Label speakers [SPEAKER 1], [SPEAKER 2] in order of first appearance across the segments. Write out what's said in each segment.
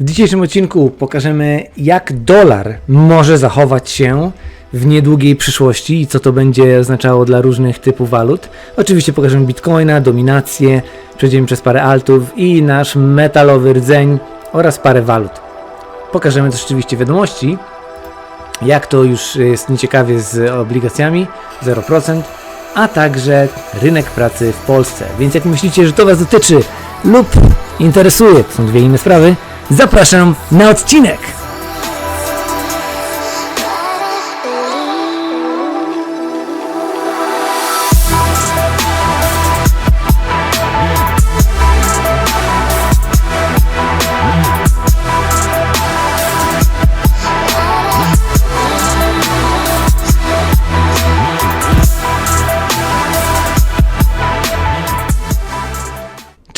[SPEAKER 1] W dzisiejszym odcinku pokażemy, jak dolar może zachować się w niedługiej przyszłości i co to będzie oznaczało dla różnych typów walut. Oczywiście pokażemy bitcoina, dominację, przejdziemy przez parę altów i nasz metalowy rdzeń oraz parę walut. Pokażemy też oczywiście wiadomości, jak to już jest nieciekawie z obligacjami 0%, a także rynek pracy w Polsce. Więc jak myślicie, że to Was dotyczy lub interesuje, to są dwie inne sprawy, zapraszam na odcinek!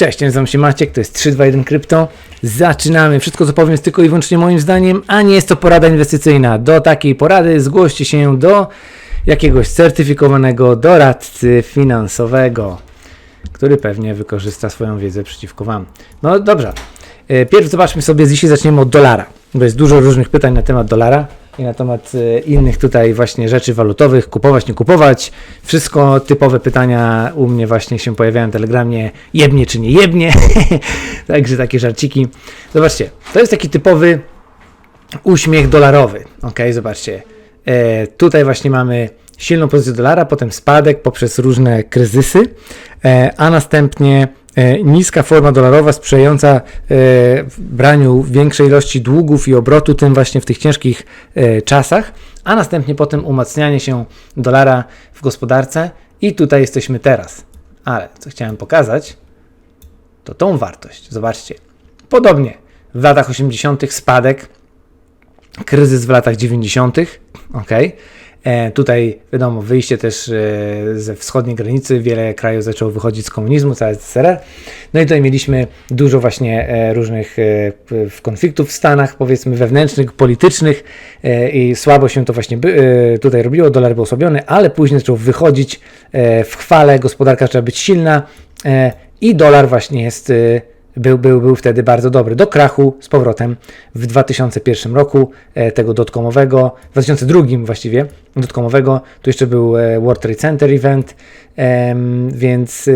[SPEAKER 1] Cześć, nazywam się Maciek, to jest 321 Krypto. Zaczynamy. Wszystko co powiem jest tylko i wyłącznie moim zdaniem, a nie jest to porada inwestycyjna. Do takiej porady zgłoście się do jakiegoś certyfikowanego doradcy finansowego, który pewnie wykorzysta swoją wiedzę przeciwko Wam. No dobrze. E, Pierw zobaczmy sobie, dzisiaj zaczniemy od dolara, bo jest dużo różnych pytań na temat dolara i na temat e, innych tutaj właśnie rzeczy walutowych, kupować, nie kupować. Wszystko typowe pytania u mnie właśnie się pojawiają na telegramie, jebnie czy nie jebnie. Także takie żarciki. Zobaczcie, to jest taki typowy uśmiech dolarowy. Ok, zobaczcie. E, tutaj właśnie mamy silną pozycję dolara, potem spadek poprzez różne kryzysy, e, a następnie niska forma dolarowa sprzyjająca e, braniu większej ilości długów i obrotu tym właśnie w tych ciężkich e, czasach, a następnie potem umacnianie się dolara w gospodarce i tutaj jesteśmy teraz. Ale co chciałem pokazać, to tą wartość. Zobaczcie. Podobnie w latach 80. spadek, kryzys w latach 90. Ok. E, tutaj wiadomo, wyjście też e, ze wschodniej granicy, wiele krajów zaczęło wychodzić z komunizmu, całe ZSRR. No i tutaj mieliśmy dużo właśnie e, różnych konfliktów w Stanach, powiedzmy wewnętrznych, politycznych i słabo się to właśnie tutaj robiło, dolar był osłabiony, ale później zaczął wychodzić w chwale, gospodarka zaczęła być silna i dolar właśnie jest był, był, był wtedy bardzo dobry. Do krachu z powrotem w 2001 roku, e, tego dotcomowego, w 2002 właściwie, dotcomowego, tu jeszcze był e, World Trade Center event, więc e,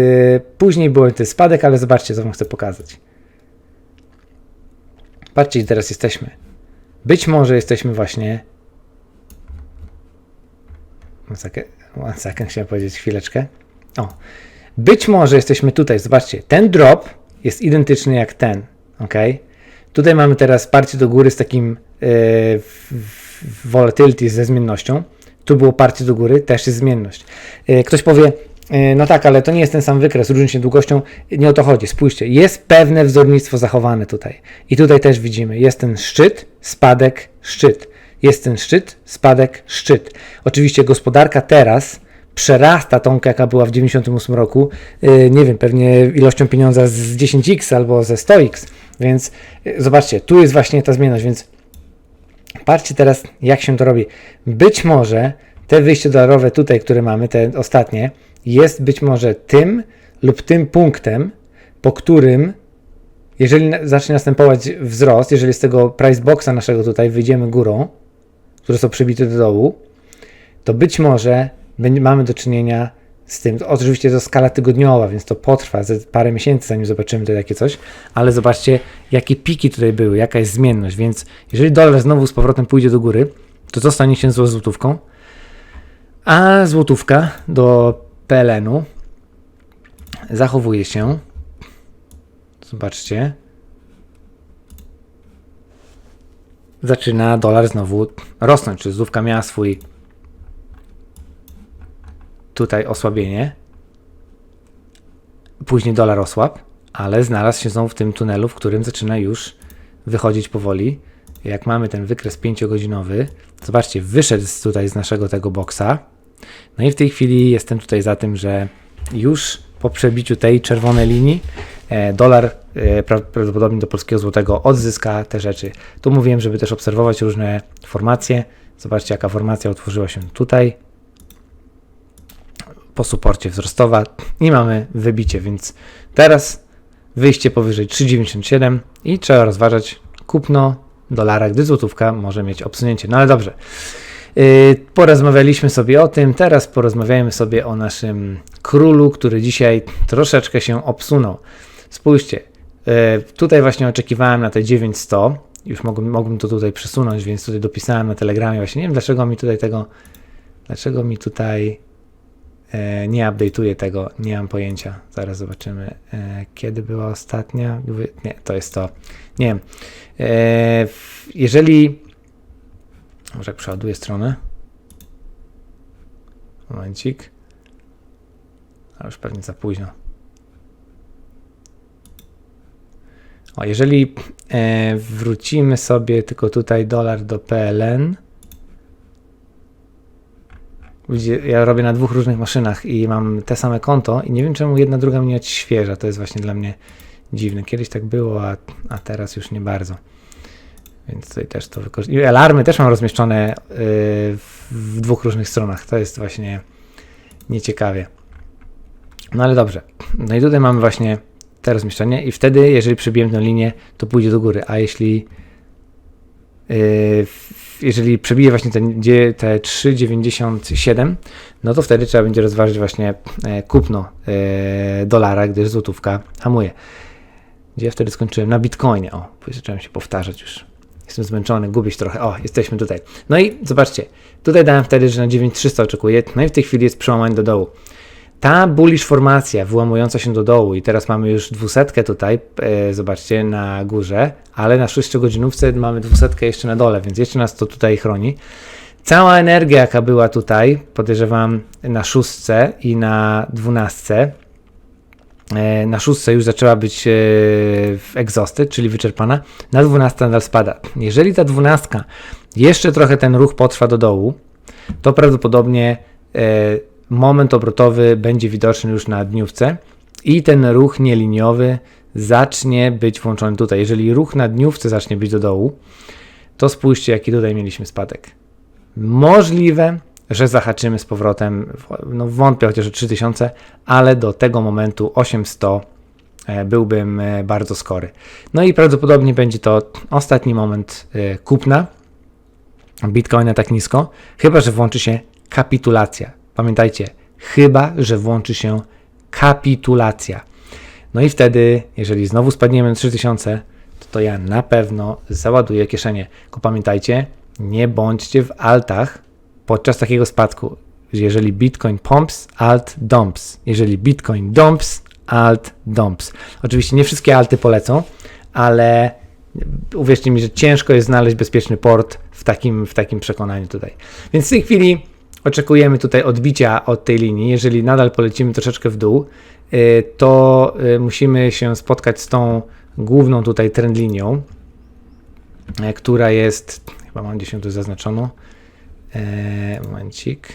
[SPEAKER 1] później był ten spadek, ale zobaczcie, co wam chcę pokazać. Patrzcie, gdzie teraz jesteśmy. Być może jesteśmy właśnie. One second, one second chciałem powiedzieć chwileczkę. O. Być może jesteśmy tutaj. Zobaczcie, ten drop jest identyczny jak ten. ok? Tutaj mamy teraz parcie do góry z takim yy, volatility ze zmiennością. Tu było parcie do góry, też jest zmienność. Yy, ktoś powie, yy, no tak, ale to nie jest ten sam wykres, różni się długością. Nie o to chodzi. Spójrzcie, jest pewne wzornictwo zachowane tutaj. I tutaj też widzimy, jest ten szczyt, spadek, szczyt. Jest ten szczyt, spadek, szczyt. Oczywiście gospodarka teraz przerasta tą, jaka była w 98 roku, yy, nie wiem, pewnie ilością pieniądza z 10x albo ze 100x, więc yy, zobaczcie, tu jest właśnie ta zmienność, więc patrzcie teraz, jak się to robi. Być może te wyjście dolarowe tutaj, które mamy, te ostatnie, jest być może tym lub tym punktem, po którym jeżeli zacznie następować wzrost, jeżeli z tego price boxa naszego tutaj wyjdziemy górą, które są przybite do dołu, to być może mamy do czynienia z tym. Oczywiście to skala tygodniowa, więc to potrwa parę miesięcy, zanim zobaczymy tutaj takie coś, ale zobaczcie, jakie piki tutaj były, jaka jest zmienność. Więc jeżeli dolar znowu z powrotem pójdzie do góry, to co stanie się z złotówką? A złotówka do PLN-u zachowuje się. Zobaczcie. Zaczyna dolar znowu rosnąć. Czy złotówka miała swój tutaj osłabienie. Później dolar osłabł, ale znalazł się znowu w tym tunelu, w którym zaczyna już wychodzić powoli. Jak mamy ten wykres 5-godzinowy, zobaczcie, wyszedł tutaj z naszego tego boksa. No i w tej chwili jestem tutaj za tym, że już po przebiciu tej czerwonej linii e, dolar e, pra- prawdopodobnie do polskiego złotego odzyska te rzeczy. Tu mówiłem, żeby też obserwować różne formacje. Zobaczcie, jaka formacja utworzyła się tutaj po suporcie wzrostowa i mamy wybicie, więc teraz wyjście powyżej 3,97 i trzeba rozważać kupno dolara, gdy złotówka może mieć obsunięcie. No ale dobrze. Yy, porozmawialiśmy sobie o tym, teraz porozmawiajmy sobie o naszym królu, który dzisiaj troszeczkę się obsunął. Spójrzcie, yy, tutaj właśnie oczekiwałem na te 900, już mogłem, mogłem to tutaj przesunąć, więc tutaj dopisałem na telegramie właśnie, nie wiem dlaczego mi tutaj tego, dlaczego mi tutaj nie update'uję tego, nie mam pojęcia, zaraz zobaczymy, e, kiedy była ostatnia, nie, to jest to, nie wiem, e, jeżeli, może jak przeładuję stronę, momencik, a już pewnie za późno. O, jeżeli e, wrócimy sobie tylko tutaj dolar do PLN. Ja robię na dwóch różnych maszynach i mam te same konto i nie wiem czemu jedna druga mnie odświeża. To jest właśnie dla mnie dziwne. Kiedyś tak było, a, a teraz już nie bardzo. Więc tutaj też to wykorzystuję. I alarmy też mam rozmieszczone y, w, dwóch różnych stronach. To jest właśnie nieciekawie. No ale dobrze. No i tutaj mamy właśnie te rozmieszczenie i wtedy, jeżeli przebijemy tę linię, to pójdzie do góry, a jeśli yy, jeżeli przebije właśnie ten, te 3,97, no to wtedy trzeba będzie rozważyć właśnie e, kupno e, dolara, gdyż złotówka hamuje. Gdzie ja wtedy skończyłem? Na Bitcoinie. O, zacząłem się powtarzać już. Jestem zmęczony, gubię się trochę. O, jesteśmy tutaj. No i zobaczcie, tutaj dałem wtedy, że na 9300 oczekuję, no i w tej chwili jest przełamanie do dołu. Ta bullish formacja wyłamująca się do dołu i teraz mamy już dwusetkę tutaj, e, zobaczcie, na górze, ale na 6-godzinówce mamy dwusetkę jeszcze na dole, więc jeszcze nas to tutaj chroni. Cała energia, jaka była tutaj, podejrzewam na szóstce i na dwunastce, e, na szóstce już zaczęła być e, exhausted, czyli wyczerpana, na dwunastce nadal spada. Jeżeli ta dwunastka jeszcze trochę ten ruch potrwa do dołu, to prawdopodobnie e, moment obrotowy będzie widoczny już na dniówce i ten ruch nieliniowy zacznie być włączony tutaj. Jeżeli ruch na dniówce zacznie być do dołu, to spójrzcie, jaki tutaj mieliśmy spadek. Możliwe, że zahaczymy z powrotem, no wątpię chociaż o 3000, ale do tego momentu 800 e, byłbym e, bardzo skory. No i prawdopodobnie będzie to ostatni moment e, kupna Bitcoina tak nisko, chyba że włączy się kapitulacja. Pamiętajcie, chyba że włączy się kapitulacja. No i wtedy, jeżeli znowu spadniemy na 3000, to, to ja na pewno załaduję kieszenie. Tylko pamiętajcie, nie bądźcie w altach podczas takiego spadku. Jeżeli Bitcoin pumps, alt dumps. Jeżeli Bitcoin dumps, alt dumps. Oczywiście nie wszystkie alty polecą, ale uwierzcie mi, że ciężko jest znaleźć bezpieczny port w takim, w takim przekonaniu tutaj. Więc w tej chwili oczekujemy tutaj odbicia od tej linii. Jeżeli nadal polecimy troszeczkę w dół, y, to y, musimy się spotkać z tą główną tutaj trend linią, e, która jest, chyba mam gdzieś ją tu zaznaczoną, e, momencik,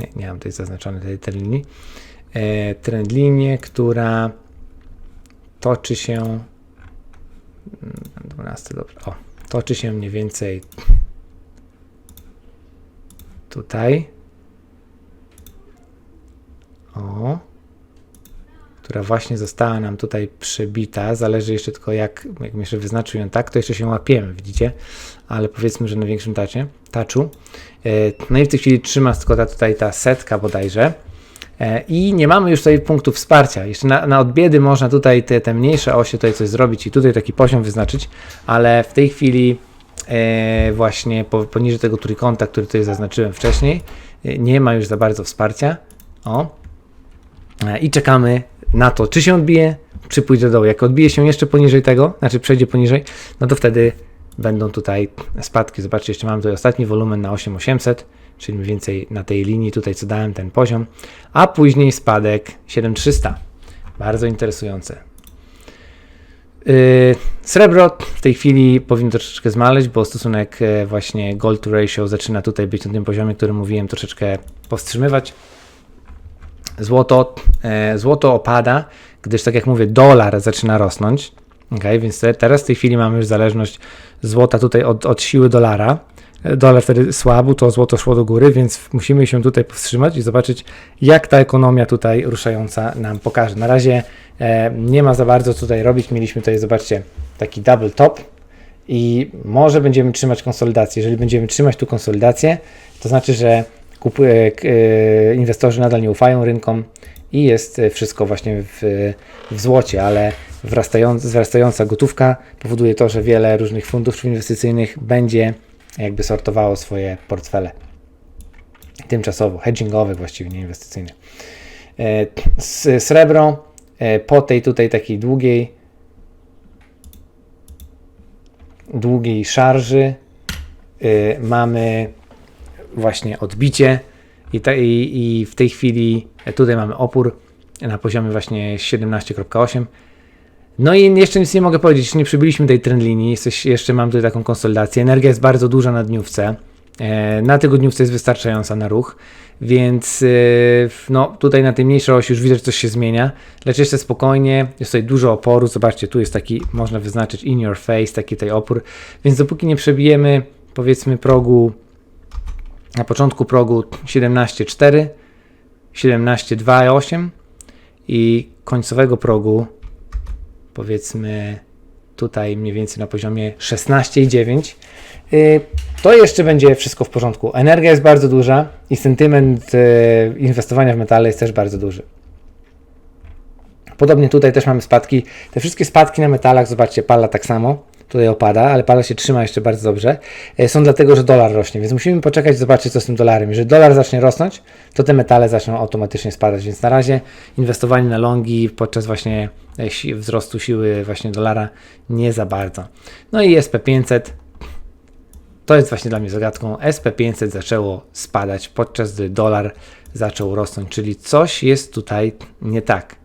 [SPEAKER 1] nie, nie mam tutaj zaznaczonej tej trend linii, e, trend linię, która toczy się 12, dobrze. O, toczy się mniej więcej tutaj. O. Która właśnie została nam tutaj przebita. Zależy jeszcze tylko jak, jak jeszcze wyznaczył ją tak, to jeszcze się łapiemy, widzicie? Ale powiedzmy, że na większym tacie, taczu. E, No i w tej chwili trzyma tylko ta, tutaj ta setka bodajże. E, I nie mamy już tutaj punktów wsparcia. Jeszcze na, na odbiedy można tutaj te, te mniejsze osie tutaj coś zrobić i tutaj taki poziom wyznaczyć, ale w tej chwili e, właśnie po, poniżej tego trójkąta, który tutaj zaznaczyłem wcześniej, e, nie ma już za bardzo wsparcia. O. E, I czekamy na to, czy się odbije, czy pójdzie do dołu. Jak odbije się jeszcze poniżej tego, znaczy przejdzie poniżej, no to wtedy będą tutaj spadki. Zobaczcie, jeszcze mamy tutaj ostatni wolumen na 8800, czyli mniej więcej na tej linii tutaj, co dałem ten poziom, a później spadek 7300. Bardzo interesujące. Yy, Srebro w tej chwili powinno troszeczkę zmaleść, bo stosunek e, właśnie gold to ratio zaczyna tutaj być na tym poziomie, który mówiłem, troszeczkę powstrzymywać. Złoto, e, złoto opada, gdyż tak jak mówię, dolar zaczyna rosnąć. Okay, więc te, teraz w tej chwili mamy już zależność złota tutaj od, od siły dolara. E, Dolar wtedy słabł, to złoto szło do góry, więc musimy się tutaj powstrzymać i zobaczyć, jak ta ekonomia tutaj ruszająca nam pokaże. Na razie e, nie ma za bardzo tutaj robić. Mieliśmy tutaj, zobaczcie, taki double top i może będziemy trzymać konsolidację. Jeżeli będziemy trzymać tu konsolidację, to znaczy, że kupuje, inwestorzy nadal nie ufają rynkom i jest e, wszystko właśnie w, w złocie, ale wzrastająca, wzrastająca gotówka powoduje to, że wiele różnych funduszy inwestycyjnych będzie jakby sortowało swoje portfele tymczasowo, hedgingowych właściwie, nie inwestycyjnych. E, Srebro e, po tej tutaj takiej długiej długiej szarży mamy właśnie odbicie i, i, i w tej chwili tutaj mamy opór na poziomie właśnie 17.8 no i jeszcze nic nie mogę powiedzieć, nie przybyliśmy tej trend linii, Jesteś, jeszcze mam tutaj taką konsolidację. Energia jest bardzo duża na dniówce. E, Na tygodniówce jest wystarczająca na ruch, więc e, no, tutaj na tej mniejszej osi już widać, że coś się zmienia. Lecz jeszcze spokojnie, jest tutaj dużo oporu. Zobaczcie, tu jest taki, można wyznaczyć in your face, taki tutaj opór. Więc dopóki nie przebijemy, powiedzmy, progu, na początku progu 17,4, 17,2,8 i końcowego progu powiedzmy tutaj mniej więcej na poziomie 16,9. Yy, To jeszcze będzie wszystko w porządku. Energia jest bardzo duża i sentyment yy, inwestowania w metale jest też bardzo duży. Podobnie tutaj też mamy spadki. Te wszystkie spadki na metalach, zobaczcie, pala tak samo. Tutaj opada, ale pala się trzyma jeszcze bardzo dobrze. E, Są dlatego, że dolar rośnie, więc musimy poczekać, zobaczyć co z tym dolarem. Jeżeli dolar zacznie rosnąć, to te metale zaczną automatycznie spadać, więc na razie inwestowanie na longi podczas właśnie e, wzrostu siły właśnie dolara nie za bardzo. No i SP500 to jest właśnie dla mnie zagadką. SP500 zaczęło spadać, podczas gdy dolar zaczął rosnąć, czyli coś jest tutaj nie tak.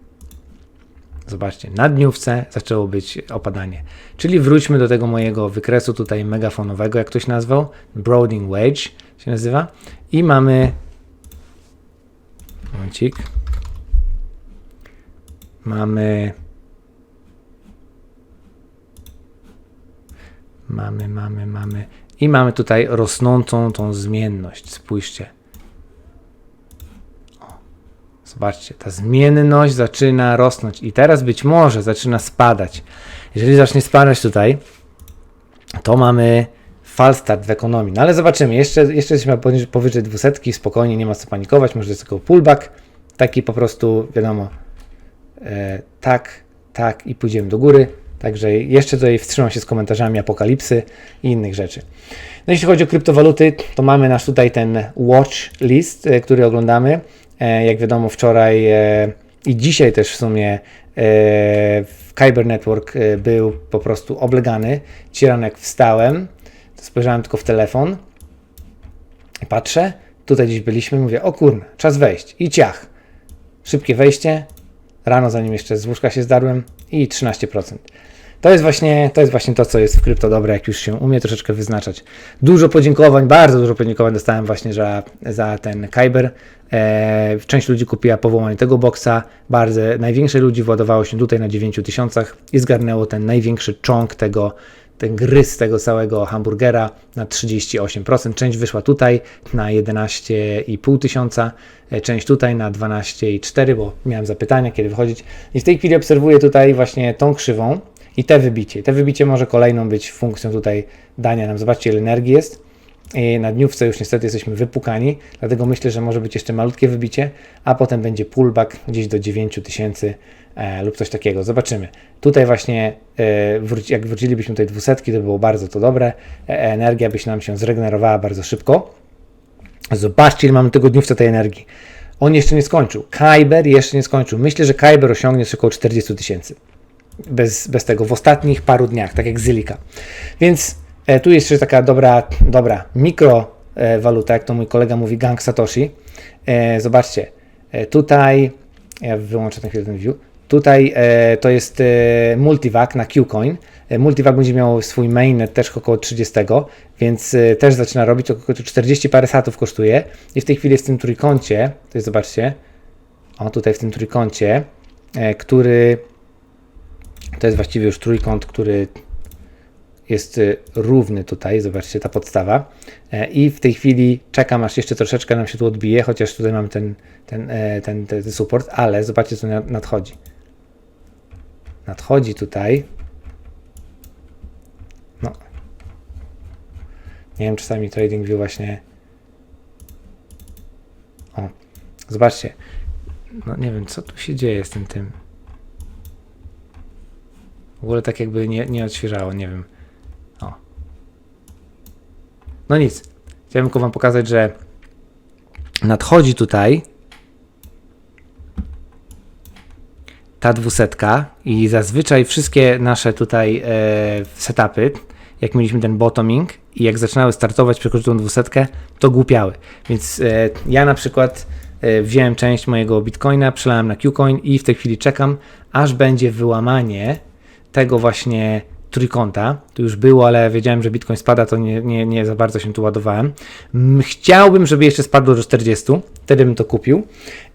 [SPEAKER 1] Zobaczcie, na dniówce zaczęło być opadanie. Czyli wróćmy do tego mojego wykresu tutaj megafonowego, jak ktoś nazwał. Broading Wedge się nazywa. I mamy. Momencik. Mamy. Mamy, mamy, mamy. I mamy tutaj rosnącą tą zmienność. Spójrzcie. Zobaczcie, ta zmienność zaczyna rosnąć i teraz być może zaczyna spadać. Jeżeli zacznie spadać tutaj, to mamy fal start w ekonomii. No ale zobaczymy, jeszcze, jeszcze jesteśmy powyżej 200, spokojnie, nie ma co panikować, może jest tylko pullback, taki po prostu, wiadomo, e, tak, tak i pójdziemy do góry. Także jeszcze tutaj wstrzymam się z komentarzami apokalipsy i innych rzeczy. No jeśli chodzi o kryptowaluty, to mamy nasz tutaj ten watch list, e, który oglądamy. E, Jak wiadomo, wczoraj e, i dzisiaj też w sumie e, Kyber Network był po prostu oblegany. Jak wstałem, spojrzałem tylko w telefon, patrzę, tutaj gdzieś byliśmy, mówię, o kurna, czas wejść i ciach. Szybkie wejście, rano zanim jeszcze z łóżka się zdarłem i 13%. To jest właśnie to, jest właśnie to co jest w krypto dobre, jak już się umie troszeczkę wyznaczać. Dużo podziękowań, bardzo dużo podziękowań dostałem właśnie za, za ten Kyber. E, część ludzi kupiła powołanie tego boksa, bardzo, największe ludzi władowało się tutaj na 9000 i zgarnęło ten największy czonk tego, ten gryz tego całego hamburgera na 38%. Część wyszła tutaj na 11,5 tysiąca, e, część tutaj na 12,4, bo miałem zapytania, kiedy wychodzić. I w tej chwili obserwuję tutaj właśnie tą krzywą i te wybicie. Te wybicie może kolejną być funkcją tutaj dania nam. Zobaczcie, ile energii jest. I na dniówce już niestety jesteśmy wypukani, dlatego myślę, że może być jeszcze malutkie wybicie, a potem będzie pullback gdzieś do 9000 tysięcy e, lub coś takiego. Zobaczymy. Tutaj właśnie, e, wróci, jak wrócilibyśmy tej 200, to było bardzo to dobre. E, energia by się nam się zregenerowała bardzo szybko. Zobaczcie, ile mamy tego dniówce tej energii. On jeszcze nie skończył. Kyber jeszcze nie skończył. Myślę, że Kyber osiągnie około 40 tysięcy. Bez, bez tego w ostatnich paru dniach, tak jak Zylika. Więc e, tu jest jeszcze taka dobra, dobra mikrowaluta, jak to mój kolega mówi, gang Satoshi. E, zobaczcie, e, tutaj, ja wyłączę na chwilę ten view, tutaj e, to jest e, Multivac na Qcoin. E, Multivac będzie miał swój mainnet też około 30, więc e, też zaczyna robić, około 40 parę satów kosztuje i w tej chwili jest w tym trójkącie, to jest zobaczcie, o tutaj w tym trójkącie, e, który to jest właściwie już trójkąt, który jest y, równy tutaj, zobaczcie, ta podstawa. E, I w tej chwili czekam, aż jeszcze troszeczkę nam się tu odbije, chociaż tutaj mam ten, ten, e, ten, ten, ten support, ale zobaczcie, co na- nadchodzi. Nadchodzi tutaj. No, Nie wiem, czasami TradingView właśnie. O, zobaczcie. No nie wiem, co tu się dzieje z tym tym. Ogóle tak jakby nie, nie odświeżało, nie wiem. O. No nic. Chciałem tylko wam pokazać, że nadchodzi tutaj ta dwusetka i zazwyczaj wszystkie nasze tutaj e, setupy, jak mieliśmy ten bottoming i jak zaczynały startować, przekroczyły tą dwusetkę, to głupiały. Więc e, ja na przykład e, wziąłem część mojego bitcoina, przelałem na Qcoin i w tej chwili czekam, aż będzie wyłamanie tego właśnie trójkąta. To już było, ale wiedziałem, że Bitcoin spada, to nie, nie, nie za bardzo się tu ładowałem. Chciałbym, żeby jeszcze spadło do 40, wtedy bym to kupił.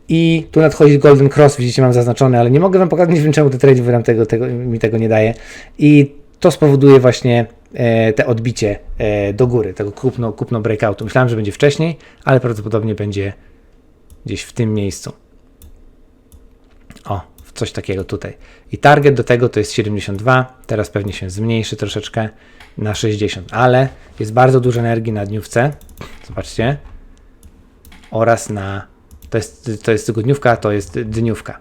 [SPEAKER 1] I tu nadchodzi Golden Cross, widzicie, mam zaznaczony, ale nie mogę wam pokazać, wiem czemu to trade nam tego, tego, mi tego nie daje. I to spowoduje właśnie e, te odbicie e, do góry, tego kupno, kupno breakoutu. Myślałem, że będzie wcześniej, ale prawdopodobnie będzie gdzieś w tym miejscu. O, coś takiego tutaj. I target do tego to jest 72, teraz pewnie się zmniejszy troszeczkę na 60, ale jest bardzo dużo energii na dniówce, zobaczcie, oraz na, to jest, to jest tygodniówka, to jest dniówka,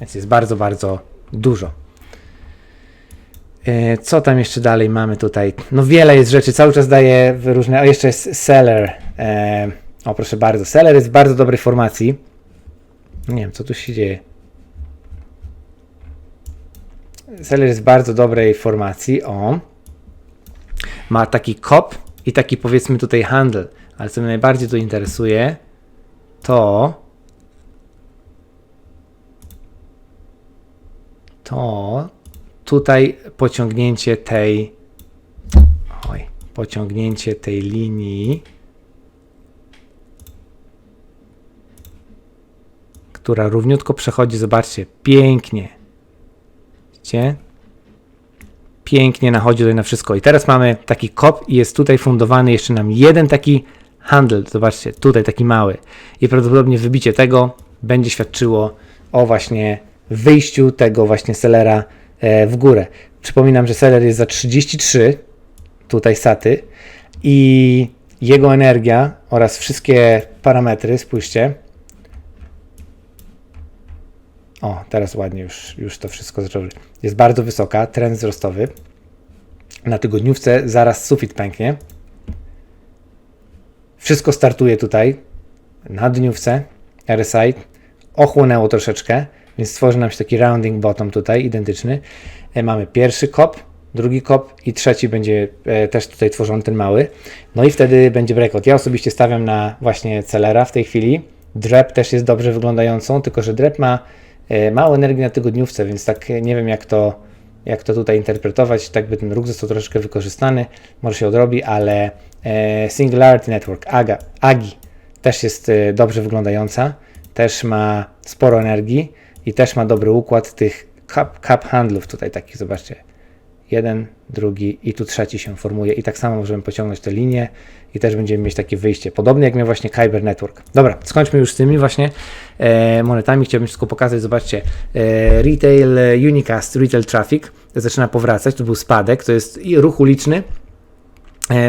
[SPEAKER 1] więc jest bardzo, bardzo dużo. E, Co tam jeszcze dalej mamy tutaj? No wiele jest rzeczy, cały czas daje różne, o jeszcze jest seller, e, o proszę bardzo, seller jest w bardzo dobrej formacji, nie wiem co tu się dzieje. Seller jest w bardzo dobrej formacji. O. Ma taki kop i taki powiedzmy tutaj handel. Ale co mnie najbardziej tu interesuje, to to tutaj pociągnięcie tej oj, pociągnięcie tej linii która równiutko przechodzi, zobaczcie, pięknie Widzicie? Pięknie nachodzi tutaj na wszystko. I teraz mamy taki kop i jest tutaj fundowany jeszcze nam jeden taki handel. Zobaczcie, tutaj taki mały. I prawdopodobnie wybicie tego będzie świadczyło o właśnie wyjściu tego właśnie sellera e, w górę. Przypominam, że seller jest za 33, tutaj saty i jego energia oraz wszystkie parametry, spójrzcie, o, teraz ładnie już, już to wszystko zaczęło. Jest bardzo wysoka, trend wzrostowy. Na tygodniówce zaraz sufit pęknie. Wszystko startuje tutaj na dniówce RSI. Ochłonęło troszeczkę, więc stworzy nam się taki rounding bottom tutaj, identyczny. E, Mamy pierwszy kop, drugi kop i trzeci będzie e, też tutaj tworzony ten mały. No i wtedy będzie breakout. Ja osobiście stawiam na właśnie Celera w tej chwili. Drep też jest dobrze wyglądającą, tylko że Drep ma mało energii na tygodniówce, więc tak e, nie wiem jak to, jak to tutaj interpretować. Tak by ten ruch został troszeczkę wykorzystany, może się odrobi, ale e, Singularity Network, AGA, AGI też jest e, dobrze wyglądająca, też ma sporo energii i też ma dobry układ tych cup, cup handlów tutaj takich, zobaczcie. Jeden, drugi i tu trzeci się formuje i tak samo możemy pociągnąć te linie i też będziemy mieć takie wyjście. Podobnie jak miał właśnie Kyber Network. Dobra, skończmy już z tymi właśnie e, monetami. Chciałbym wszystko pokazać. Zobaczcie, e, retail e, Unicast, retail traffic zaczyna powracać. To był spadek, to jest ruch uliczny,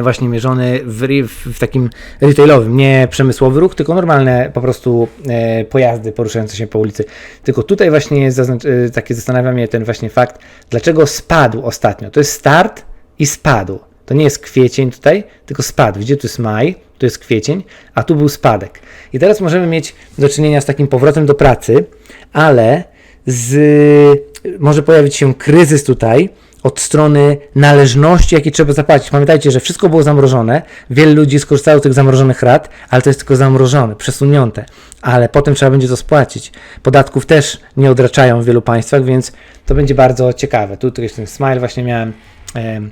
[SPEAKER 1] właśnie mierzony w, w, takim retailowym, nie przemysłowy ruch, tylko normalne po prostu e, pojazdy poruszające się po ulicy. Tylko tutaj właśnie jest e, takie zastanawia mnie ten właśnie fakt, dlaczego spadł ostatnio. To jest start i spadł. To nie jest kwiecień tutaj, tylko spadł. Gdzie tu jest maj, tu jest kwiecień, a tu był spadek. I teraz możemy mieć do czynienia z takim powrotem do pracy, ale z, może pojawić się kryzys tutaj od strony należności, jakie trzeba zapłacić. Pamiętajcie, że wszystko było zamrożone, wiele ludzi skorzystało z tych zamrożonych rat, ale to jest tylko zamrożone, przesunięte, ale potem trzeba będzie to spłacić. Podatków też nie odraczają w wielu państwach, więc to będzie bardzo ciekawe. Tu jest ten smile właśnie miałem. em,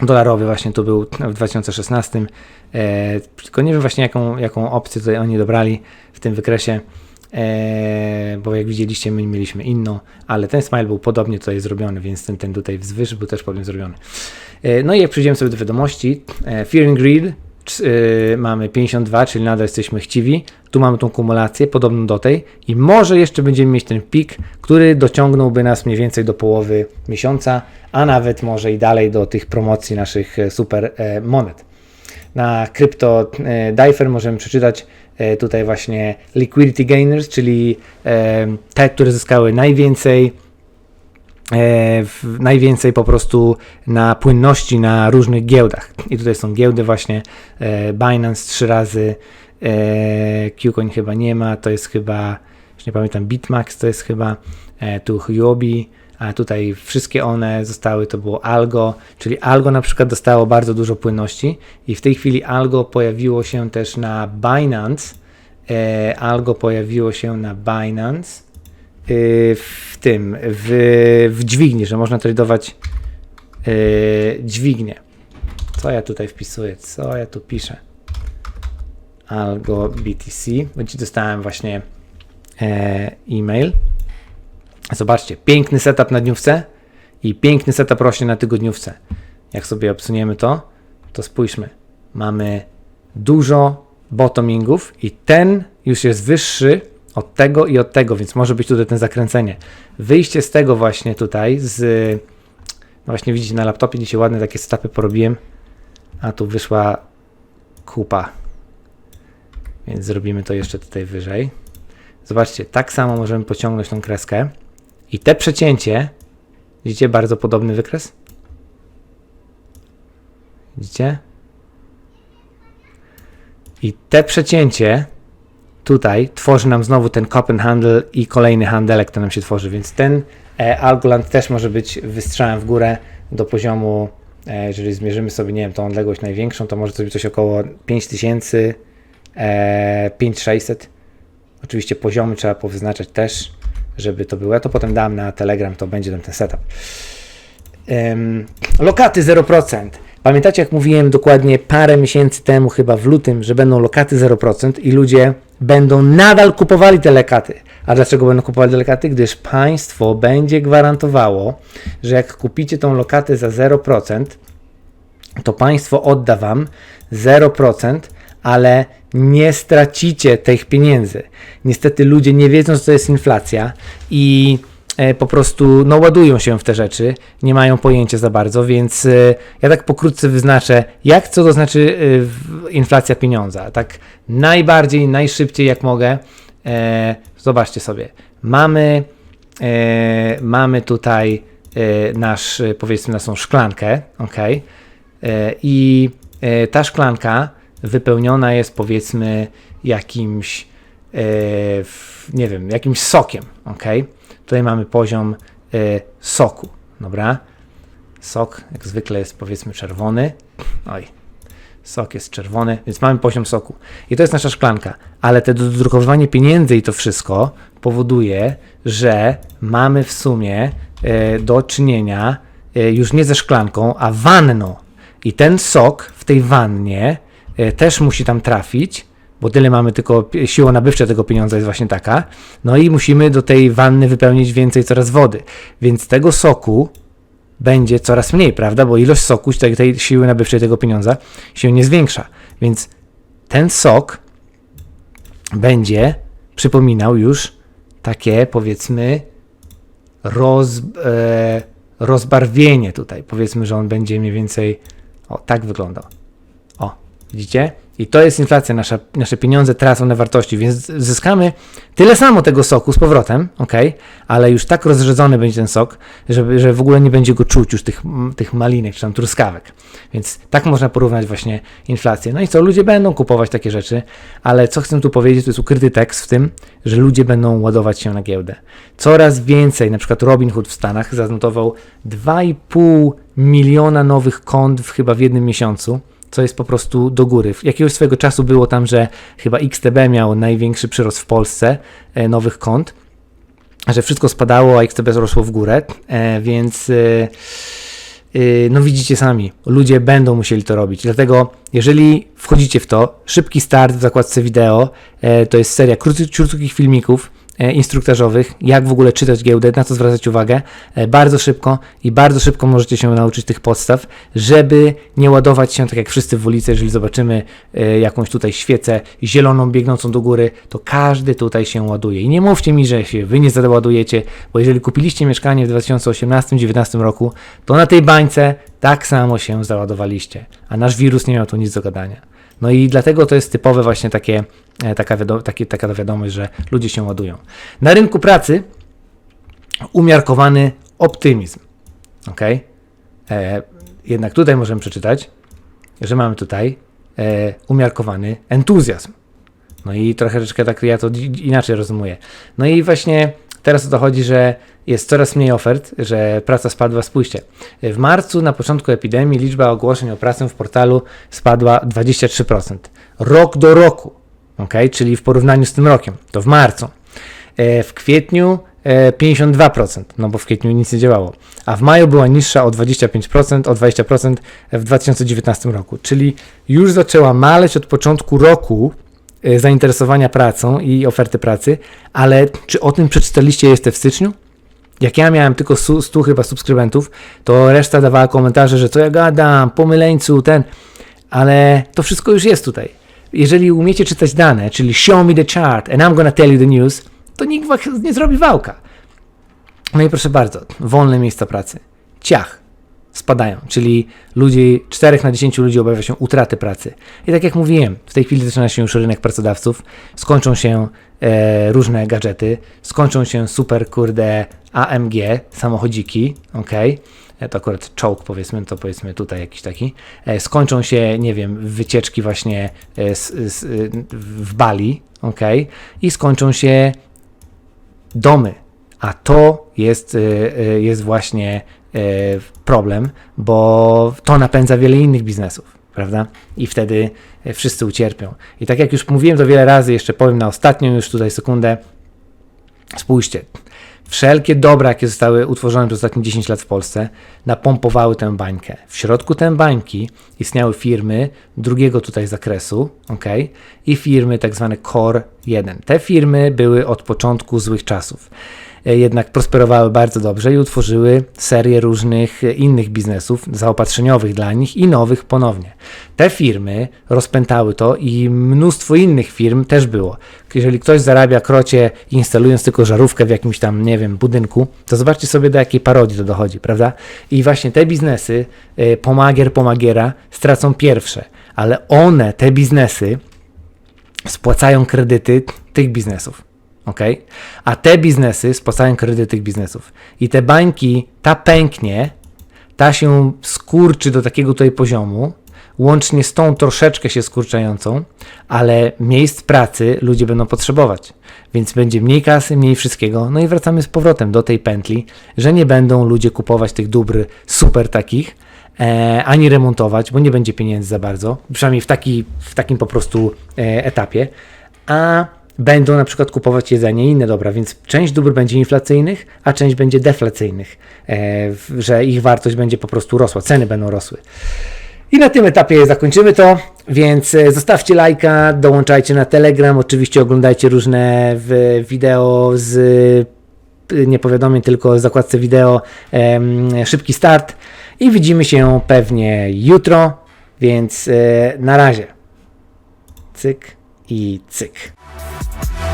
[SPEAKER 1] dolarowy właśnie tu był w 2016. E, tylko nie wiem właśnie jaką, jaką opcję tutaj oni dobrali w tym wykresie, e, bo jak widzieliście my mieliśmy inną, ale ten smile był podobnie tutaj zrobiony, więc ten, ten tutaj wzwyż był też podobnie zrobiony. E, no i jak przejdziemy sobie do wiadomości, e, Fear and Greed e, mamy 52, czyli nadal jesteśmy chciwi. Tu mamy tą kumulację podobną do tej i może jeszcze będziemy mieć ten pik, który dociągnąłby nas mniej więcej do połowy miesiąca, a nawet może i dalej do tych promocji naszych super monet. na Crypto e, Difer możemy przeczytać tutaj właśnie liquidity gainers, czyli e, te, które zyskały najwięcej e, najwięcej po prostu na płynności na różnych giełdach. I tutaj są giełdy właśnie e, Binance trzy razy, e, Qcoin chyba nie ma, to jest chyba, już nie pamiętam, Bitmax to jest chyba, e, tu Huobi, tutaj wszystkie one zostały, to było Algo, czyli Algo na przykład dostało bardzo dużo płynności i w tej chwili Algo pojawiło się też na Binance, e, Algo pojawiło się na Binance, y, w tym, w, w dźwigni, że można tradować y, dźwignię. Co ja tutaj wpisuję? Co ja tu piszę? Algo BTC, bo dostałem właśnie e, e-mail. Zobaczcie, piękny setup na dniówce i piękny setup rośnie na tygodniówce. Jak sobie obsuniemy to, to spójrzmy. Mamy dużo bottomingów i ten już jest wyższy od tego i od tego, więc może być tutaj ten zakręcenie. Wyjście z tego właśnie tutaj, z no właśnie widzicie na laptopie dzisiaj ładne takie setupy porobiłem, a tu wyszła kupa. Więc zrobimy to jeszcze tutaj wyżej. Zobaczcie, tak samo możemy pociągnąć tą kreskę. I te przecięcie, widzicie, bardzo podobny wykres? Widzicie? I te przecięcie tutaj tworzy nam znowu ten Handle i kolejny handelek, to nam się tworzy, więc ten e, Algoland też może być wystrzałem w górę do poziomu, e, jeżeli zmierzymy sobie, nie wiem, tą odległość największą, to może to być coś około 5000, e, 5600. Oczywiście poziomy trzeba powyznaczać też, żeby to było. Ja to potem dam na Telegram, to będzie tam ten setup. Ym, lokaty 0%. Pamiętacie, jak mówiłem dokładnie parę miesięcy temu, chyba w lutym, że będą lokaty 0% i ludzie będą nadal kupowali te lokaty. A dlaczego będą kupowali te lokaty? Gdyż państwo będzie gwarantowało, że jak kupicie tą lokatę za 0%, to państwo odda wam 0%, ale nie stracicie tych pieniędzy. Niestety ludzie nie wiedzą, co to jest inflacja i e, po prostu no, ładują się w te rzeczy, nie mają pojęcia za bardzo, więc e, ja tak pokrótce wyznaczę, jak co to znaczy e, inflacja pieniądza. Tak najbardziej, najszybciej jak mogę. Zobaczcie sobie, mamy, mamy tutaj nasz, powiedzmy, naszą szklankę, ok? I ta szklanka wypełniona jest powiedzmy jakimś, e, nie wiem, jakimś sokiem, ok? Tutaj mamy poziom e, soku, dobra? Sok jak zwykle jest powiedzmy czerwony. Oj, sok jest czerwony, więc mamy poziom soku. I to jest nasza szklanka. Ale te dodrukowywanie pieniędzy i to wszystko powoduje, że mamy w sumie e, do czynienia e, już nie ze szklanką, a wanną. I ten sok w tej wannie też musi tam trafić, bo tyle mamy tylko siła nabywcza tego pieniądza jest właśnie taka. No i musimy do tej wanny wypełnić więcej coraz wody. Więc tego soku będzie coraz mniej, prawda? Bo ilość soku, tej, tej siły nabywczej tego pieniądza się nie zwiększa. Więc ten sok będzie przypominał już takie, powiedzmy, roz, e, rozbarwienie tutaj. Powiedzmy, że on będzie mniej więcej o, tak wyglądał. Widzicie? I to jest inflacja, nasza, nasze pieniądze tracą na wartości, więc zyskamy tyle samo tego soku z powrotem, ok, ale już tak rozrzedzony będzie ten sok, żeby, że w ogóle nie będzie go czuć już tych, tych malinek czy tam truskawek. Więc tak można porównać właśnie inflację. No i co, ludzie będą kupować takie rzeczy, ale co chcę tu powiedzieć, to jest ukryty tekst w tym, że ludzie będą ładować się na giełdę. Coraz więcej, na przykład Robinhood w Stanach zanotował 2,5 miliona nowych kont w, chyba w jednym miesiącu co jest po prostu do góry. Jakiegoś swojego czasu było tam, że chyba XTB miał największy przyrost w Polsce e, nowych kont, że wszystko spadało, a XTB rosło w górę, e, więc e, no widzicie sami, ludzie będą musieli to robić. Dlatego, jeżeli wchodzicie w to, szybki start w zakładce wideo, to jest seria krótkich, filmików, instruktażowych, jak w ogóle czytać giełdę, na co zwracać uwagę, e, bardzo szybko i bardzo szybko możecie się nauczyć tych podstaw, żeby nie ładować się tak jak wszyscy w ulicy, jeżeli zobaczymy e, jakąś tutaj świecę zieloną biegnącą do góry, to każdy tutaj się ładuje. I nie mówcie mi, że się wy nie załadujecie, bo jeżeli kupiliście mieszkanie w 2018-2019 roku, to na tej bańce tak samo się załadowaliście, a nasz wirus nie miał tu nic do gadania. No i dlatego to jest typowe właśnie takie, e, taka, wiado- takie, taka wiadomość, że ludzie się ładują. Na rynku pracy umiarkowany optymizm. Ok? E, jednak tutaj możemy przeczytać, że mamy tutaj e, umiarkowany entuzjazm. No i trochę troszeczkę tak ja to inaczej rozumuję. No i właśnie teraz o to chodzi, że jest coraz mniej ofert, że praca spadła. Spójrzcie, w marcu na początku epidemii liczba ogłoszeń o pracę w portalu spadła 23%. Rok do roku, ok? czyli w porównaniu z tym rokiem, to w marcu. E, W kwietniu e, 52%, no bo w kwietniu nic nie działało, a w maju była niższa o 25%, o 20% w 2019 roku, czyli już zaczęła maleć od początku roku e, zainteresowania pracą i oferty pracy, ale czy o tym przeczytaliście jeszcze w styczniu? Jak ja miałem tylko 100 100 chyba subskrybentów, to reszta dawała komentarze, że co ja gadam, pomyleńcu, ten, ale to wszystko już jest tutaj. Jeżeli umiecie czytać dane, czyli show me the chart and I'm gonna tell you the news, to nikt was nie zrobi wałka. No i proszę bardzo, wolne miejsca pracy. Ciach. Spadają, czyli ludzi, 4 na 10 ludzi obawia się utraty pracy. I tak jak mówiłem, w tej chwili zaczyna się już rynek pracodawców, skończą się e, różne gadżety, skończą się super, kurde, AMG, samochodziki, ok? E, To akurat czołg powiedzmy, to powiedzmy tutaj jakiś taki. E, skończą się, nie wiem, wycieczki właśnie e, z, z, w Bali, ok? I skończą się domy. A to jest, jest właśnie problem, bo to napędza wiele innych biznesów, prawda? I wtedy wszyscy ucierpią. I tak jak już mówiłem to wiele razy, jeszcze powiem na ostatnią już tutaj sekundę. Spójrzcie, wszelkie dobra, jakie zostały utworzone przez ostatnie 10 lat w Polsce, napompowały tę bańkę. W środku tej bańki istniały firmy drugiego tutaj zakresu, ok? I firmy tak zwane Core 1. Te firmy były od początku złych czasów. E, Jednak prosperowały bardzo dobrze i utworzyły serię różnych e, innych biznesów zaopatrzeniowych dla nich i nowych ponownie. Te firmy rozpętały to i mnóstwo innych firm też było. Jeżeli ktoś zarabia krocie instalując tylko żarówkę w jakimś tam, nie wiem, budynku, to zobaczcie sobie do jakiej parodii to dochodzi, prawda? I właśnie te biznesy, y, pomagier, pomagiera, stracą pierwsze, ale one, te biznesy, spłacają kredyty tych biznesów. Ok? A te biznesy spłacają kredyty tych biznesów. I te bańki, ta pęknie, ta się skurczy do takiego tutaj poziomu, łącznie z tą troszeczkę się skurczającą, ale miejsc pracy ludzie będą potrzebować. Więc będzie mniej kasy, mniej wszystkiego. No i wracamy z powrotem do tej pętli, że nie będą ludzie kupować tych dóbr super takich, e, ani remontować, bo nie będzie pieniędzy za bardzo, przynajmniej w, taki, w takim po prostu e, etapie, a będą na przykład kupować jedzenie i inne dobra, więc część dóbr będzie inflacyjnych, a część będzie deflacyjnych, e, że ich wartość będzie po prostu rosła, ceny będą rosły. I na tym etapie zakończymy to, więc e, zostawcie lajka, dołączajcie na Telegram, oczywiście oglądajcie różne wideo z y, nie powiadomień, tylko zakładce wideo szybki start i widzimy się pewnie jutro, więc e, na razie. Cyk i cyk. Bye.